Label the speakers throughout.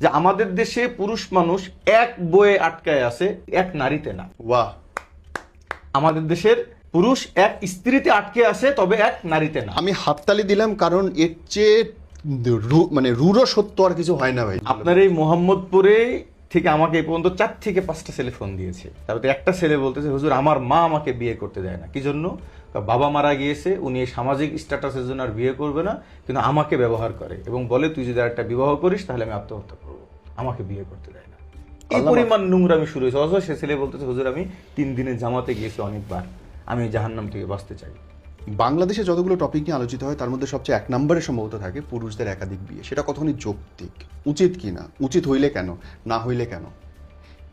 Speaker 1: যে আমাদের দেশে পুরুষ মানুষ এক বয়ে আটকায় আছে এক নারীতে না।
Speaker 2: বাহ
Speaker 1: আমাদের দেশের পুরুষ এক স্ত্রীতে আটকে আছে তবে এক নারীতে না।
Speaker 2: আমি হাততালি দিলাম কারণ এর চেয়ে রু- মানে রুরো সত্য আর কিছু হয় না ভাই।
Speaker 1: আপনার এই মোহাম্মদপুরে থেকে আমাকে এই পর্যন্ত চার থেকে পাঁচটা ছেলে ফোন দিয়েছে। তারপরে একটা ছেলে বলতেছে হুজুর আমার মা আমাকে বিয়ে করতে দেয় না। কি জন্য? বাবা মারা গিয়েছে উনি এই সামাজিক স্ট্যাটাসের জন্য আর বিয়ে করবে না কিন্তু আমাকে ব্যবহার করে এবং বলে তুই যদি আর একটা বিবাহ করিস তাহলে আমি আত্মহত্যা করব। আমাকে বিয়ে করতে দেয় না। এই পরিমাণ নোংরামি শুরু হয়েছে? অথচ সে ছেলে বলতেছে হুজুর আমি তিন দিনের জামাতে গিয়েছি অনেকবার। আমি জাহান্নাম থেকে বাঁচতে চাই।
Speaker 2: বাংলাদেশে যতগুলো টপিক নিয়ে আলোচিত হয় তার মধ্যে সবচেয়ে এক নম্বরে সম্ভবত থাকে পুরুষদের একাধিক বিয়ে। সেটা কতখানি যৌক্তিক? উচিত কি না? উচিত হইলে কেন? না হইলে কেন?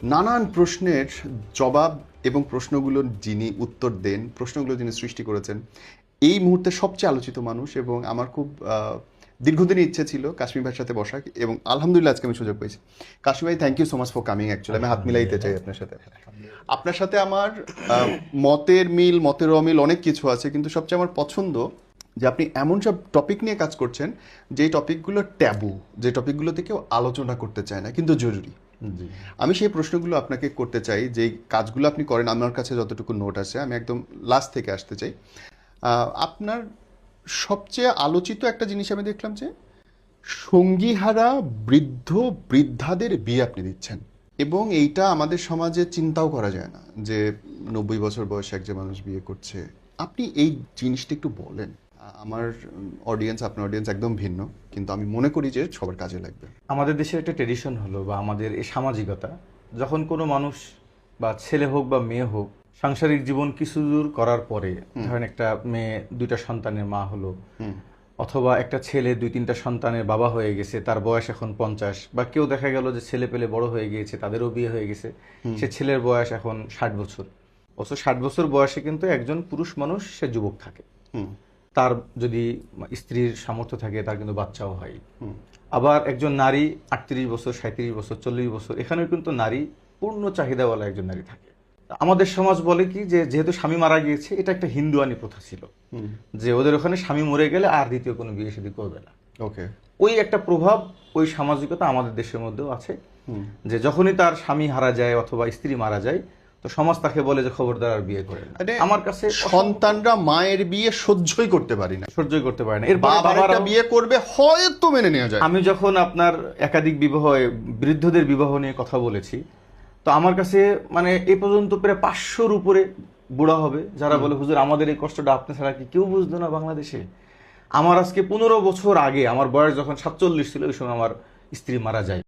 Speaker 2: নানান প্রশ্নের জবাব এবং প্রশ্নগুলো যিনি উত্তর দেন প্রশ্নগুলো যিনি সৃষ্টি করেছেন এই মুহূর্তে সবচেয়ে আলোচিত মানুষ এবং আমার খুব আহ, দীর্ঘদিনের ইচ্ছে ছিল কাশ্মীর ভাইয়ের সাথে বসা এবং আলহামদুলিল্লাহ আজকে আমি সুযোগ পেয়েছি। কাশ্মীর ভাই thank you so much for coming actually আমি হাত মিলাইতে চাই আপনার সাথে। আপনার সাথে আমার মতের মিল মতের অমিল অনেক কিছু আছে কিন্তু সবচেয়ে আমার পছন্দ যে আপনি এমন সব টপিক নিয়ে কাজ করছেন যে টপিকগুলো ট্যাবু যে টপিকগুলোতে কেউ আলোচনা করতে চায় না কিন্তু জরুরি। আমি সেই প্রশ্নগুলো আপনাকে করতে চাই যে কাজগুলো আপনি করেন আমার কাছে যতটুকু নোট আছে আমি একদম লাস্ট থেকে আসতে চাই। আপনার সবচেয়ে আলোচিত একটা জিনিস আমি দেখলাম যে, সঙ্গীহারা বৃদ্ধ বৃদ্ধাদের বিয়ে আপনি দিচ্ছেন। এবং এইটা আমাদের সমাজে চিন্তাও করা যায় না যে, নব্বই বছর বয়সে একজন মানুষ বিয়ে করছে। আপনি এই জিনিসটা একটু বলেন। আমার অডিয়েন্স আপনার অডিয়েন্স একদম ভিন্ন, কিন্তু আমি মনে করি যে সবার কাজে লাগবে।
Speaker 1: আমাদের দেশের একটা ট্রেডিশন হলো বা আমাদের এই সামাজিকতা, যখন কোনো মানুষ বা ছেলে হোক বা মেয়ে হোক সাংসারিক জীবন কিছু দূর করার পরে ধরেন একটা মেয়ে দুইটা সন্তানের মা হলো অথবা একটা ছেলে দুই তিনটা সন্তানের বাবা হয়ে গেছে তার বয়স এখন পঞ্চাশ বা কেউ দেখা গেল যে ছেলে পেলে বড় হয়ে গিয়েছে তাদেরও বিয়ে হয়ে গেছে সে ছেলের বয়স এখন ষাট বছর। অথচ ষাট বছর বয়সে কিন্তু একজন পুরুষ মানুষ সে যুবক থাকে। তার যদি স্ত্রীর সামর্থ্য থাকে তার কিন্তু বাচ্চাও হয়। আবার একজন নারী আটত্রিশ বছর সাঁত্রিশ বছর চল্লিশ বছর এখানেও কিন্তু নারী পূর্ণ চাহিদাওয়ালা একজন নারী থাকে। আমাদের সমাজ বলে কি যে যেহেতু স্বামী মারা গিয়েছে এটা একটা হিন্দুয়ানি প্রথা ছিল। যে ওদের ওখানে স্বামী মরে গেলে আর দ্বিতীয় কোনো বিয়ে শাদী করবে না।
Speaker 2: ওকে।
Speaker 1: ওই একটা প্রভাব ওই সামাজিকতা আমাদের দেশের মধ্যেও আছে। যে যখনই তার স্বামী হারা যায় অথবা স্ত্রী মারা যায় তো সমাজ তাকে বলে যে খবরদার আর বিয়ে করে না। আমার কাছে
Speaker 2: সন্তানরা মায়ের বিয়ে সহ্যই করতে পারি না।
Speaker 1: সহ্যই করতে পারে না। এর
Speaker 2: বাবার বিয়ে করবে হয়তো মেনে নেওয়া যায়।
Speaker 1: আমি যখন আপনার একাধিক বিবাহ বৃদ্ধদের বিবাহ নিয়ে কথা বলেছি তো আমার কাছে মানে এ পর্যন্ত প্রায় পাঁচশোর উপরে বুড়া হবে যারা বলে হুজুর আমাদের এই কষ্টটা আপনি ছাড়া কি কেউ বুঝতো না বাংলাদেশে? আমার আজকে পনেরো বছর আগে আমার বয়স যখন সাতচল্লিশ ছিল ওই সময় আমার স্ত্রী মারা যায়।